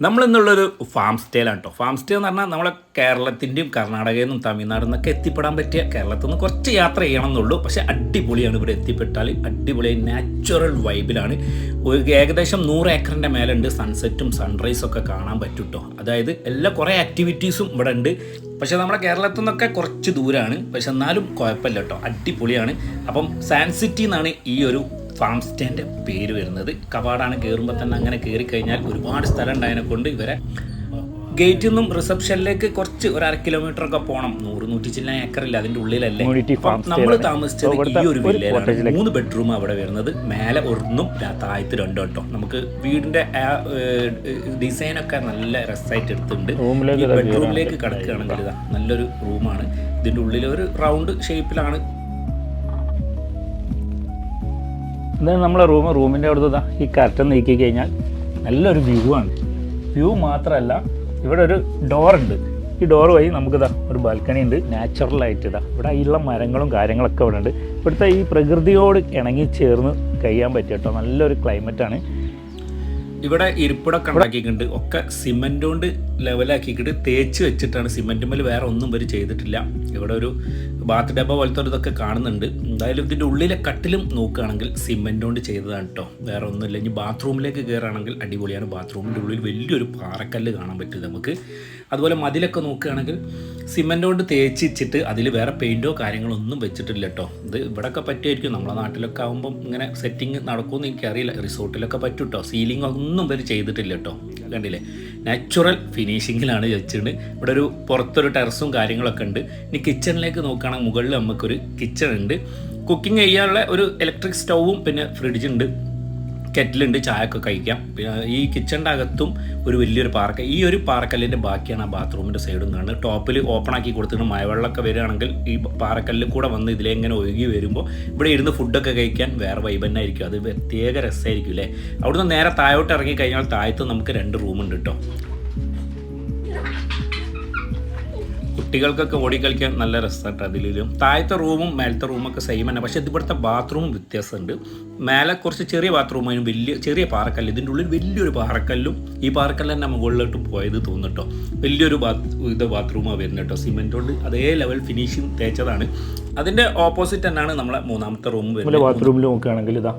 നമ്മളിന്നുള്ളൊരു farm സ്റ്റേലാണ് കേട്ടോ farm stay എന്ന് പറഞ്ഞാൽ നമ്മളെ കേരളത്തിന്റെയും കർണാടകയിൽ നിന്നും തമിഴ്നാട് നിന്നൊക്കെ എത്തിപ്പെടാൻ പറ്റിയ കേരളത്തിൽ നിന്ന് കുറച്ച് യാത്ര ചെയ്യണം എന്നുള്ളൂ പക്ഷെ അടിപൊളിയാണ് ഇവിടെ എത്തിപ്പെട്ടാൽ അടിപൊളിയായി നാച്ചുറൽ വൈബിലാണ് ഒരു ഏകദേശം നൂറ് ഏക്കറിന്റെ മേലുണ്ട് സൺസെറ്റും സൺറൈസും ഒക്കെ കാണാൻ പറ്റും കേട്ടോ അതായത് എല്ലാ കുറേ ആക്ടിവിറ്റീസും ഇവിടെ ഉണ്ട്. പക്ഷേ നമ്മുടെ കേരളത്തിൽ നിന്നൊക്കെ കുറച്ച് ദൂരമാണ് പക്ഷെ എന്നാലും കുഴപ്പമില്ല കേട്ടോ അടിപൊളിയാണ്. അപ്പം സാൻസിറ്റി എന്നാണ് ഈ ഒരു ഫാം സ്റ്റേന്റെ പേര് വരുന്നത്. കവാടാണ് കയറുമ്പോൾ തന്നെ അങ്ങനെ കയറി കഴിഞ്ഞാൽ ഒരുപാട് സ്ഥലം ഉണ്ടായതിനെ കൊണ്ട് ഇവരെ. ഗേറ്റിൽ നിന്നും റിസപ്ഷനിലേക്ക് കുറച്ച് ഒരു അര കിലോമീറ്റർ ഒക്കെ പോകണം നൂറ് നൂറ്റി ചില്ല ഏക്കറില്ല അതിന്റെ ഉള്ളിലല്ലേ. നമ്മൾ. താമസിച്ചത് ഈ ഒരു വില്ലയിലാണ് മൂന്ന് ബെഡ്റൂം അവിടെ വരുന്നത്. മേലെ ഒന്നും താഴത്ത് രണ്ടും കേട്ടോ. നമുക്ക് വീടിന്റെ ഡിസൈൻ ഒക്കെ നല്ല രസമായിട്ട് എടുത്തിട്ടുണ്ട്. ബെഡ്റൂമിലേക്ക് കിടക്കുകയാണെങ്കിൽ നല്ലൊരു റൂമാണ് ഇതിന്റെ ഉള്ളിൽ ഒരു റൗണ്ട് ഷേപ്പിലാണ് ഇതാണ് നമ്മളെ റൂം റൂമിന്റെ അവിടുത്തെ ഈ കർട്ടൻ നീക്കി കഴിഞ്ഞാൽ നല്ലൊരു വ്യൂ ആണ്. വ്യൂ മാത്രമല്ല ഇവിടെ ഒരു ഡോറുണ്ട് ഈ ഡോർ വഴി നമുക്കിതാ ഒരു ബാൽക്കണി ഉണ്ട്. നാച്ചുറലായിട്ട് ഇതാ ഇവിടെ അതിലുള്ള മരങ്ങളും കാര്യങ്ങളൊക്കെ ഇവിടെ ഉണ്ട്. ഇവിടുത്തെ ഈ പ്രകൃതിയോട് ഇണങ്ങി ചേർന്ന് കഴിയാൻ പറ്റും കേട്ടോ നല്ലൊരു ക്ലൈമറ്റാണ് ഇവിടെ ഇരിപ്പിടൊക്കെ ഉണ്ടാക്കിയിട്ടുണ്ട്. ഒക്കെ സിമെന്റ് കൊണ്ട് ലെവലാക്കിയിട്ട് തേച്ച് വെച്ചിട്ടാണ് സിമെന്റ് മേൽ വേറെ ഒന്നും ഇവർ ചെയ്തിട്ടില്ല. ഇവിടെ ഒരു ബാത്ത് ഡബ്ബ പോലത്തെ ഇതൊക്കെ കാണുന്നുണ്ട്. എന്തായാലും ഇതിന്റെ ഉള്ളിലെ കട്ടിലും നോക്കുകയാണെങ്കിൽ സിമെന്റ് കൊണ്ട് ചെയ്തതാണ് കേട്ടോ വേറെ ഒന്നുമില്ല. ഇനി ബാത്റൂമിലേക്ക് കയറുകയാണെങ്കിൽ അടിപൊളിയാണ്. ബാത്റൂമിന്റെ ഉള്ളിൽ വലിയൊരു പാറക്കല്ല് കാണാൻ പറ്റും നമുക്ക്. അതുപോലെ മതിലൊക്കെ നോക്കുകയാണെങ്കിൽ സിമെന്റ് കൊണ്ട് തേച്ചിച്ചിട്ട് അതിൽ വേറെ പെയിന്റോ കാര്യങ്ങളോ ഒന്നും വെച്ചിട്ടില്ല കേട്ടോ ഇത് ഇവിടെയൊക്കെ പറ്റുമായിരിക്കും. നമ്മളെ നാട്ടിലൊക്കെ ആകുമ്പം ഇങ്ങനെ സെറ്റിങ് നടക്കുമെന്ന് എനിക്കറിയില്ല. റിസോർട്ടിലൊക്കെ പറ്റും കേട്ടോ സീലിംഗ് ഒന്നും ഇവർ ചെയ്തിട്ടില്ല കേട്ടോ കണ്ടില്ലേ? നാച്ചുറൽ ഫിനിഷിങ്ങിലാണ് വെച്ചിട്ടുണ്ട്. ഇവിടെ ഒരു പുറത്തൊരു ടെറസും കാര്യങ്ങളൊക്കെ ഉണ്ട്. ഇനി കിച്ചണിലേക്ക് നോക്കുകയാണെങ്കിൽ മുകളിൽ നമുക്കൊരു കിച്ചൺ ഉണ്ട്. കുക്കിംഗ് ചെയ്യാനുള്ള ഒരു ഇലക്ട്രിക് സ്റ്റൗവും പിന്നെ ഫ്രിഡ്ജ് ഉണ്ട്. കെറ്റിലുണ്ട് ചായയൊക്കെ കഴിക്കാം. ഈ കിച്ചണിന്റെ അകത്തും ഒരു വലിയൊരു പാർക്ക് ഈ ഒരു പാറക്കല്ലിന്റെ ബാക്കിയാണ് ആ ബാത്റൂമിന്റെ സൈഡും കാണുന്നത്. ടോപ്പിൽ ഓപ്പൺ ആക്കി കൊടുത്തിട്ട് മഴവെള്ളമൊക്കെ വരികയാണെങ്കിൽ ഈ പാറക്കല്ലിൽ കൂടെ വന്ന് ഇതിലെങ്ങനെ ഒഴുകി വരുമ്പോൾ ഇവിടെ ഇരുന്ന് ഫുഡൊക്കെ കഴിക്കാൻ വേറെ വൈബ് തന്നെ ആയിരിക്കും. അത് പ്രത്യേക രസമായിരിക്കും അല്ലേ? അവിടുന്ന് നേരെ താഴോട്ട് ഇറങ്ങി കഴിഞ്ഞാൽ താഴത്ത് നമുക്ക് രണ്ട് റൂമുണ്ട് കേട്ടോ കുട്ടികൾക്കൊക്കെ ഓടിക്കളിക്കാൻ നല്ല രസമായിട്ട് അതിലും. താഴത്തെ റൂമും മേലത്തെ റൂമൊക്കെ സെയിം തന്നെ. പക്ഷേ ഇവിടുത്തെ ബാത്റൂമും വ്യത്യാസമുണ്ട്. മേലെ കുറച്ച് ചെറിയ ബാത്റൂം അതിന് വലിയ ചെറിയ പാറക്കല്ല്. ഇതിന്റെ ഉള്ളിൽ വലിയൊരു പാറക്കല്ലും ഈ പാറക്കല്ല് തന്നെ മുകളിലോട്ട് പോയത് തോന്നിട്ടോ വലിയൊരു ബാത് ഇത് ബാത്റൂമാണ് വരുന്നത് കേട്ടോ. സിമെന്റ് കൊണ്ട് അതേ ലെവൽ ഫിനിഷിങ് തേച്ചതാണ്. അതിന്റെ ഓപ്പോസിറ്റ് തന്നെയാണ് നമ്മളെ മൂന്നാമത്തെ റൂം വരുന്നത്. ബാത്റൂമിൽ നോക്കുകയാണെങ്കിൽ ഇതാ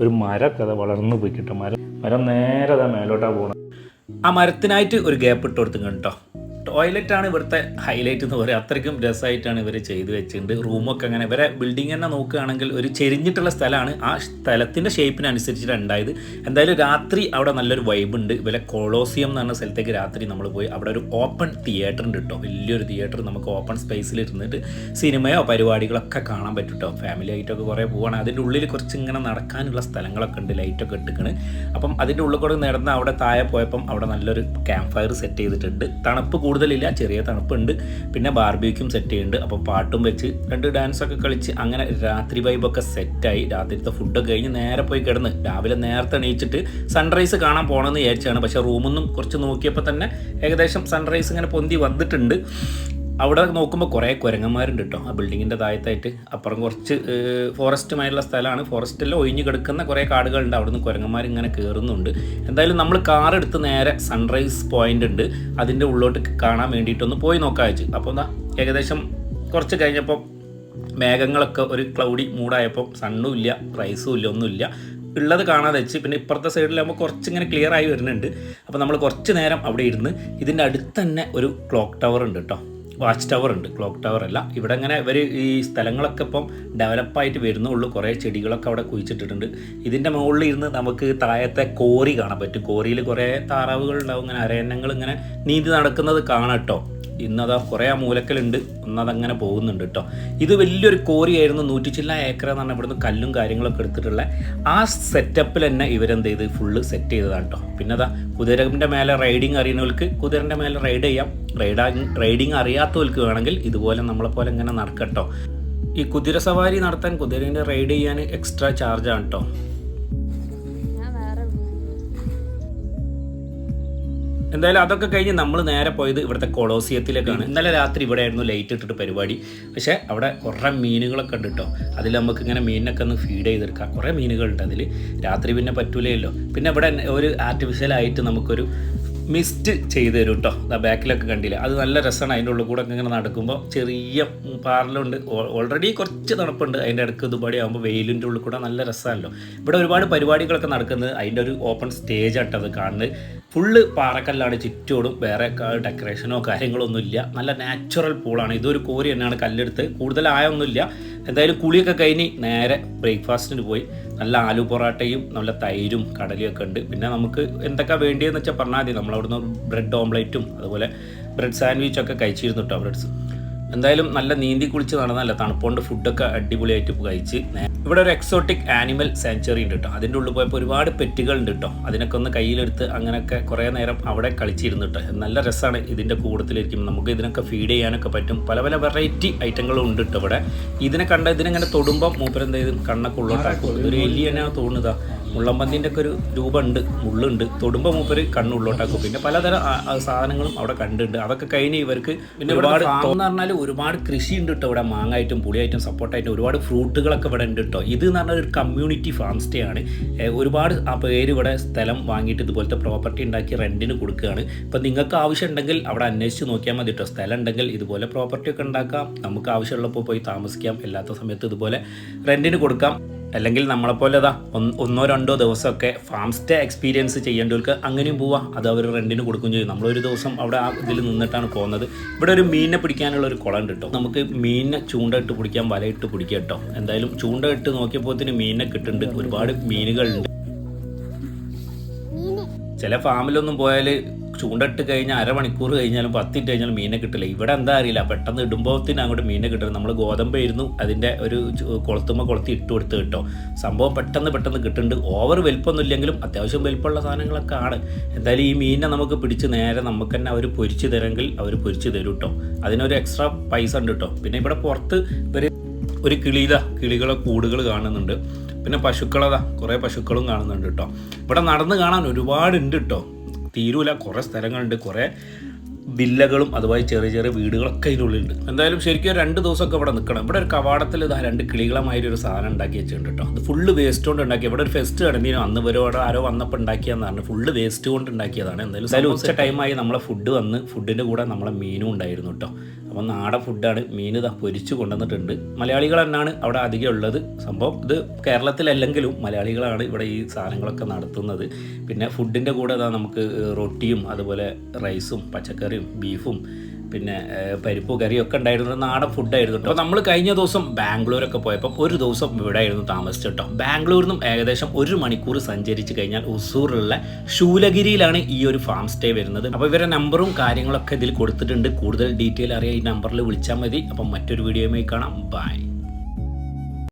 ഒരു മരമൊക്കെ അതാ വളർന്നു പോയി കിട്ടും മരം മരം നേരെ അതാ മേലോട്ടാ പോകണം ആ മരത്തിനായിട്ട് ഒരു ഗ്യാപ്പ് ഇട്ട് കൊടുത്തു കേട്ടോ. ടോയ്ലറ്റ് ആണ് ഇവിടുത്തെ ഹൈലൈറ്റ് എന്ന് പറയുക അത്രയ്ക്കും രസമായിട്ടാണ് ഇവർ ചെയ്ത് വെച്ചിട്ടുണ്ട്. റൂമൊക്കെ അങ്ങനെ. ഇവരെ ബിൽഡിംഗ് തന്നെ നോക്കുകയാണെങ്കിൽ ഒരു ചെരിഞ്ഞിട്ടുള്ള സ്ഥലമാണ്. ആ സ്ഥലത്തിന്റെ ഷേപ്പിനനുസരിച്ചിട്ട് ഉണ്ടായത്. എന്തായാലും രാത്രി അവിടെ നല്ലൊരു വൈബ് ഉണ്ട്. ഇവരെ കൊളോസിയം എന്ന് പറഞ്ഞ സ്ഥലത്തേക്ക് രാത്രി നമ്മൾ പോയി. അവിടെ ഒരു ഓപ്പൺ തിയേറ്റർ ഉണ്ട് കേട്ടോ വലിയൊരു തിയേറ്റർ നമുക്ക് ഓപ്പൺ സ്പേസിൽ ഇരുന്നിട്ട് സിനിമയോ പരിപാടികളൊക്കെ കാണാൻ പറ്റും കേട്ടോ ഫാമിലി ആയിട്ടൊക്കെ കുറേ പോവാണ്. അതിന്റെ ഉള്ളിൽ കുറച്ച് ഇങ്ങനെ നടക്കാനുള്ള സ്ഥലങ്ങളൊക്കെ ഉണ്ട്. ലൈറ്റൊക്കെ ഇട്ടിക്കണ്. അപ്പം അതിന്റെ ഉള്ളിൽ കൂടെ നടന്ന് അവിടെ താഴെ പോയപ്പം അവിടെ നല്ലൊരു ക്യാമ്പ് ഫയർ സെറ്റ് ചെയ്തിട്ടുണ്ട്. തണുപ്പ് കൂടുതലില്ല. ചെറിയ തണുപ്പുണ്ട്. പിന്നെ ബാർബിക്കും സെറ്റ് ചെയ്യുന്നുണ്ട് അപ്പോൾ പാട്ടും വെച്ച് രണ്ട് ഡാൻസൊക്കെ കളിച്ച് അങ്ങനെ രാത്രി വൈബൊക്കെ സെറ്റായി രാത്രിത്തെ ഫുഡൊക്കെ കഴിഞ്ഞ് നേരെ പോയി കിടന്ന് രാവിലെ നേരത്തെ എണീച്ചിട്ട് സൺറൈസ് കാണാൻ പോകണമെന്ന് വിചാരിച്ചാണ്. പക്ഷേ റൂമൊന്നും കുറച്ച് നോക്കിയപ്പോൾ തന്നെ ഏകദേശം സൺറൈസ് ഇങ്ങനെ പൊന്തി വന്നിട്ടുണ്ട്. അവിടെ നോക്കുമ്പോൾ കുറേ കുരങ്ങന്മാരുണ്ട് കേട്ടോ ആ ബിൽഡിങ്ങിന്റെ താഴത്തായിട്ട് അപ്പുറം കുറച്ച് ഫോറസ്റ്റുമായുള്ള സ്ഥലമാണ്. ഫോറസ്റ്റിൽ ഒഴിഞ്ഞു കിടക്കുന്ന കുറേ കാടുകളുണ്ട്. അവിടുന്ന് കുരങ്ങന്മാർ ഇങ്ങനെ കയറുന്നുണ്ട് എന്തായാലും നമ്മൾ കാർ എടുത്ത് നേരെ സൺറൈസ് പോയിന്റ് ഉണ്ട്. അതിന്റെ ഉള്ളോട്ട് കാണാൻ വേണ്ടിയിട്ടൊന്ന് പോയി നോക്കാൻ വെച്ച്. അപ്പോൾ എന്താ ഏകദേശം കുറച്ച് കഴിഞ്ഞപ്പോൾ മേഘങ്ങളൊക്കെ ഒരു ക്ലൗഡി മൂടായപ്പോൾ സണ്ണും ഇല്ല റൈസും ഇല്ല ഒന്നുമില്ല ഉള്ളത് കാണാതെ വെച്ച് പിന്നെ ഇപ്പുറത്തെ സൈഡിലാകുമ്പോൾ കുറച്ച് ഇങ്ങനെ ക്ലിയർ ആയി വരുന്നുണ്ട്. അപ്പോൾ നമ്മൾ കുറച്ച് നേരം അവിടെ ഇരുന്ന് ഇതിന്റെ അടുത്ത് തന്നെ ഒരു ക്ലോക്ക് ടവർ ഉണ്ട് കേട്ടോ വാച്ച് ടവർ ഉണ്ട് ക്ലോക്ക് ടവർ അല്ല. ഇവിടെ അങ്ങനെ ഇവർ ഈ സ്ഥലങ്ങളൊക്കെ ഇപ്പം ഡെവലപ്പായിട്ട് വരുന്നുള്ളൂ. കുറേ ചെടികളൊക്കെ അവിടെ കുഴിച്ചിട്ടിട്ടുണ്ട്. ഇതിന്റെ മുകളിൽ ഇരുന്ന് നമുക്ക് താഴത്തെ കോറി കാണാൻ പറ്റും. കോറിയിൽ കുറേ താറാവുകൾ ഉണ്ടാവും. ഇങ്ങനെ അരയന്നങ്ങൾ ഇങ്ങനെ നീന്തി നടക്കുന്നത് കാണാം കേട്ടോ. ഇന്നതാ കുറേ ആ മൂലക്കലുണ്ട്. ഒന്നതങ്ങനെ പോകുന്നുണ്ട് കേട്ടോ. ഇത് വലിയൊരു കോറിയായിരുന്നു. നൂറ്റി ചില്ല ഏക്കർ എന്ന് പറഞ്ഞാൽ ഇവിടുന്ന് കല്ലും കാര്യങ്ങളൊക്കെ എടുത്തിട്ടുള്ള. ആ സെറ്റപ്പിൽ തന്നെ ഇവരെന്ത് ചെയ്ത്? ഫുള്ള് സെറ്റ് ചെയ്തതാണ് കേട്ടോ. പിന്നെ അതാ കുതിരന്റെ മേലെ റൈഡിങ് അറിയുന്നവർക്ക് കുതിരന്റെ മേലെ റൈഡ് ചെയ്യാം. റൈഡാ റൈഡിങ് അറിയാത്തവർക്ക് വേണമെങ്കിൽ ഇതുപോലെ നമ്മളെപ്പോലെ ഇങ്ങനെ നടക്കട്ടോ. ഈ കുതിര സവാരി നടത്താൻ കുതിരേന്റെ റൈഡ് ചെയ്യാൻ എക്സ്ട്രാ ചാർജാണ് കേട്ടോ ഞാൻ എന്തായാലും അതൊക്കെ കഴിഞ്ഞ് നമ്മൾ നേരെ പോയത് ഇവിടുത്തെ കൊളോസിയത്തിലേക്കാണ്. ഇന്നലെ രാത്രി ഇവിടെ ആയിരുന്നു ലൈറ്റ് ഇട്ടിട്ട് പരിപാടി. പക്ഷേ അവിടെ കുറേ മീനുകളൊക്കെ ഉണ്ട് കേട്ടോ അതിൽ നമുക്ക് ഇങ്ങനെ മീനിനൊക്കെ ഒന്ന് ഫീഡ് ചെയ്തെടുക്കാം. കുറേ മീനുകളുണ്ട് അതിൽ രാത്രി പിന്നെ പറ്റൂലല്ലോ പിന്നെ ഇവിടെ ഒരു ആർട്ടിഫിഷ്യലായിട്ട് നമുക്കൊരു മിസ്റ്റ് ചെയ്ത് തരും കേട്ടോ ആ ബാക്കിലൊക്കെ കണ്ടില്ല? അത് നല്ല രസമാണ് അതിന്റെ ഉള്ളിൽ കൂടെ ഇങ്ങനെ നടക്കുമ്പോൾ ചെറിയ പാറലുണ്ട്. ഓൾറെഡി കുറച്ച് തണുപ്പുണ്ട്. അതിന്റെ ഇടയ്ക്ക് ഇതുപാടി ആകുമ്പോൾ വെയിലിന്റെ ഉള്ളിൽ കൂടെ നല്ല രസമാണല്ലോ ഇവിടെ ഒരുപാട് പരിപാടികളൊക്കെ നടക്കുന്നത് അതിന്റെ ഒരു ഓപ്പൺ സ്റ്റേജ് ആട്ടത് കാണുന്നത്. ഫുള്ള് പാറക്കല്ലാണ് ചുറ്റോടും. വേറെ ഡെക്കറേഷനോ കാര്യങ്ങളോ ഒന്നുമില്ല നല്ല നാച്ചുറൽ പൂളാണ് ഇതൊരു കോരി തന്നെയാണ് കല്ലെടുത്ത്. കൂടുതലായൊന്നുമില്ല എന്തായാലും കുളിയൊക്കെ കഴിഞ്ഞ് നേരെ ബ്രേക്ക്ഫാസ്റ്റിന് പോയി. നല്ല ആലു പൊറാട്ടയും നല്ല തൈരും കടലയും ഒക്കെ ഉണ്ട്. പിന്നെ നമുക്ക് എന്തൊക്കെ വേണ്ടിയെന്ന് വെച്ചാൽ പറഞ്ഞാൽ മതി. നമ്മളവിടുന്ന് ബ്രെഡ് ഓംലേറ്റും അതുപോലെ ബ്രെഡ് സാൻഡ്വിച്ചൊക്കെ കഴിച്ചിരുന്നു കേട്ടോ ബ്രെഡ്സ്. എന്തായാലും നല്ല നീന്തി കുളിച്ച് നടന്നല്ല തണുപ്പോണ്ട് ഫുഡൊക്കെ അടിപൊളിയായിട്ട് കഴിച്ച്. ഇവിടെ ഒരു എക്സോട്ടിക് ആനിമൽ സാങ്ച്വറി ഉണ്ട് കേട്ടോ അതിന്റെ ഉള്ളിൽ പോയപ്പോൾ ഒരുപാട് പെറ്റുകൾ ഉണ്ട് കേട്ടോ അതിനൊക്കെ ഒന്ന് കയ്യിലെടുത്ത് അങ്ങനെയൊക്കെ കുറേ നേരം അവിടെ കളിച്ചിരുന്നു കേട്ടോ നല്ല രസമാണ് ഇതിന്റെ കൂടത്തിലിരിക്കും നമുക്ക് ഇതിനൊക്കെ ഫീഡ് ചെയ്യാനൊക്കെ പറ്റും. പല പല വെറൈറ്റി ഐറ്റങ്ങളും ഉണ്ട് കേട്ടോ ഇവിടെ. ഇതിനെ കണ്ട ഇതിനെങ്ങനെ തൊടുമ്പോൾ മൂപ്പരെന്തായാലും കണ്ണൊക്കെ ഉള്ളോട്ടാക്കും. ഇതൊരു എലി തന്നെയാണ് തോന്നുന്നതാ. മുള്ളമ്പന്തിന്റെ ഒക്കെ ഒരു രൂപമുണ്ട് മുള്ളുണ്ട്. തൊടുമ്പോൾ മൂപ്പര് കണ്ണുള്ളോട്ടാക്കും പിന്നെ പലതരം സാധനങ്ങളും അവിടെ കണ്ടുണ്ട് അതൊക്കെ കഴിഞ്ഞ് ഇവർക്ക് പിന്നെ ഒരുപാട് എന്ന് പറഞ്ഞാൽ ഒരുപാട് കൃഷി ഉണ്ട് കേട്ടോ ഇവിടെ. മാങ്ങായിട്ടും പുളിയായിട്ടും സപ്പോർട്ടായിട്ടും ഒരുപാട് ഫ്രൂട്ടുകളൊക്കെ ഇവിടെ ഉണ്ട് കേട്ടോ ഇത് എന്ന് പറഞ്ഞാൽ ഒരു കമ്മ്യൂണിറ്റി ഫാം സ്റ്റേ ആണ്. ഒരുപാട് ആ പേര് ഇവിടെ സ്ഥലം വാങ്ങിയിട്ട് ഇതുപോലത്തെ പ്രോപ്പർട്ടി ഉണ്ടാക്കി റെന്റിന് കൊടുക്കുകയാണ്. ഇപ്പം നിങ്ങൾക്ക് ആവശ്യം ഉണ്ടെങ്കിൽ അവിടെ അന്വേഷിച്ച് നോക്കിയാൽ മതി കേട്ടോ സ്ഥലം ഉണ്ടെങ്കിൽ ഇതുപോലെ പ്രോപ്പർട്ടി ഒക്കെ ഉണ്ടാക്കാം. നമുക്ക് ആവശ്യമുള്ളപ്പോൾ പോയി താമസിക്കാം. അല്ലാത്ത സമയത്ത് ഇതുപോലെ റെന്റിന് കൊടുക്കാം. അല്ലെങ്കിൽ നമ്മളെപ്പോലെ അതാ ഒന്നോ രണ്ടോ ദിവസമൊക്കെ ഫാം സ്റ്റേ എക്സ്പീരിയൻസ് ചെയ്യേണ്ടവർക്ക് അങ്ങനെയും പോവാം. അത് അവർ റെന്റിന് കൊടുക്കുകയും ചെയ്യും. നമ്മളൊരു ദിവസം അവിടെ ആ ഇതിൽ നിന്നിട്ടാണ് പോകുന്നത്. ഇവിടെ ഒരു മീനിനെ പിടിക്കാനുള്ള ഒരു കുളം ഉണ്ട് കേട്ടോ നമുക്ക് മീനിനെ ചൂണ്ടയിട്ട് പിടിക്കാൻ വലയിട്ട് പിടിക്കുക കേട്ടോ എന്തായാലും ചൂണ്ട ഇട്ട് നോക്കിയപ്പോഴത്തേന് മീനിനെ കിട്ടുന്നുണ്ട്. ഒരുപാട് മീനുകളുണ്ട്. ചില ഫാമിലൊന്നും പോയാൽ ചൂണ്ടിട്ട് കഴിഞ്ഞാൽ അരമണിക്കൂർ കഴിഞ്ഞാലും പത്തിട്ട് കഴിഞ്ഞാലും മീനെ കിട്ടില്ല. ഇവിടെ എന്താ അറിയില്ല. പെട്ടെന്ന് ഇടുമ്പോഴത്തിന് അങ്ങോട്ട് മീനെ കിട്ടണം. നമ്മൾ ഗോതമ്പായിരുന്നു അതിന്റെ ഒരു കൊളുത്തുമ്പോൾ കൊളുത്തി ഇട്ട് കൊടുത്ത് കിട്ടോ. സംഭവം പെട്ടെന്ന് പെട്ടെന്ന് കിട്ടുന്നുണ്ട്. ഓവർ വലിപ്പമൊന്നും ഇല്ലെങ്കിലും അത്യാവശ്യം വലിപ്പമുള്ള സാധനങ്ങളൊക്കെ ആണ്. എന്തായാലും ഈ മീനെ നമുക്ക് പിടിച്ച് നേരെ നമുക്ക് തന്നെ അവർ പൊരിച്ച് തരെങ്കിൽ അവർ പൊരിച്ച് തരും കേട്ടോ. അതിനൊരു എക്സ്ട്രാ പൈസ ഉണ്ട് കേട്ടോ. പിന്നെ ഇവിടെ പുറത്ത് ഇവർ ഒരു കിളിത കിളികളെ കൂടുകൾ കാണുന്നുണ്ട്. പിന്നെ പശുക്കളതാ. കുറേ പശുക്കളും കാണുന്നുണ്ട് കേട്ടോ. ഇവിടെ നടന്ന് കാണാൻ ഒരുപാട് ഉണ്ട് കേട്ടോ. തീരൂല. കുറേ സ്ഥലങ്ങളുണ്ട് കുറേ വില്ലകളും അതുപോലെ ചെറിയ ചെറിയ വീടുകളൊക്കെ അതിനുള്ളിലുണ്ട്. എന്തായാലും ശരിക്കും ഒരു രണ്ട് ദിവസമൊക്കെ ഇവിടെ നിൽക്കണം. ഇവിടെ ഒരു കവാടത്തിൽ ഇതാ രണ്ട് കിളികളമായൊരു ഒരു സാധനം ഉണ്ടാക്കി വെച്ചിട്ടുണ്ട് കേട്ടോ. അത് ഫുള്ള് വേസ്റ്റ് കൊണ്ട് ഉണ്ടാക്കി. ഇവിടെ ഒരു ഫെസ്റ്റ് കിടന്നീനോ അന്ന് ഇവരോട് ആരോ വന്നപ്പോൾ ഉണ്ടാക്കിയെന്ന് പറഞ്ഞു. ഫുള്ള് വേസ്റ്റ് കൊണ്ട് ഉണ്ടാക്കിയതാണ്. എന്തായാലും എന്തായാലും ഉച്ച ടൈമായി നമ്മളെ ഫുഡ് വന്ന് ഫുഡിന്റെ കൂടെ നമ്മളെ മീനും ഉണ്ടായിരുന്നു കേട്ടോ. അപ്പോൾ നാടൻ ഫുഡാണ് മീൻ ഇതാ പൊരിച്ചു കൊണ്ടുവന്നിട്ടുണ്ട്. മലയാളികൾ തന്നെയാണ് അവിടെ അധികം ഉള്ളത്. സംഭവം ഇത് കേരളത്തിലല്ലെങ്കിലും മലയാളികളാണ് ഇവിടെ ഈ സാധനങ്ങളൊക്കെ നടത്തുന്നത്. പിന്നെ ഫുഡിന്റെ കൂടെ ഇതാ നമുക്ക് റൊട്ടിയും അതുപോലെ റൈസും പച്ചക്കറിയും ബീഫും പിന്നെ പരിപ്പ് കറിയൊക്കെ ഉണ്ടായിരുന്നു നാടൻ ഫുഡായിരുന്നു കേട്ടോ അപ്പോൾ നമ്മൾ കഴിഞ്ഞ ദിവസം ബാംഗ്ലൂരൊക്കെ പോയപ്പോൾ ഒരു ദിവസം ഇവിടെ ആയിരുന്നു താമസിച്ചു കേട്ടോ ബാംഗ്ലൂരിൽ നിന്നും ഏകദേശം ഒരു മണിക്കൂർ സഞ്ചരിച്ച് കഴിഞ്ഞാൽ ഉസൂറിലുള്ള ശൂലഗിരിയിലാണ് ഈ ഒരു ഫാം സ്റ്റേ വരുന്നത്. അപ്പോൾ ഇവരുടെ നമ്പറും കാര്യങ്ങളൊക്കെ ഇതിൽ കൊടുത്തിട്ടുണ്ട്. കൂടുതൽ ഡീറ്റെയിൽ അറിയാൻ ഈ നമ്പറിൽ വിളിച്ചാൽ മതി. അപ്പം മറ്റൊരു വീഡിയോയുമായി കാണാം. ബൈ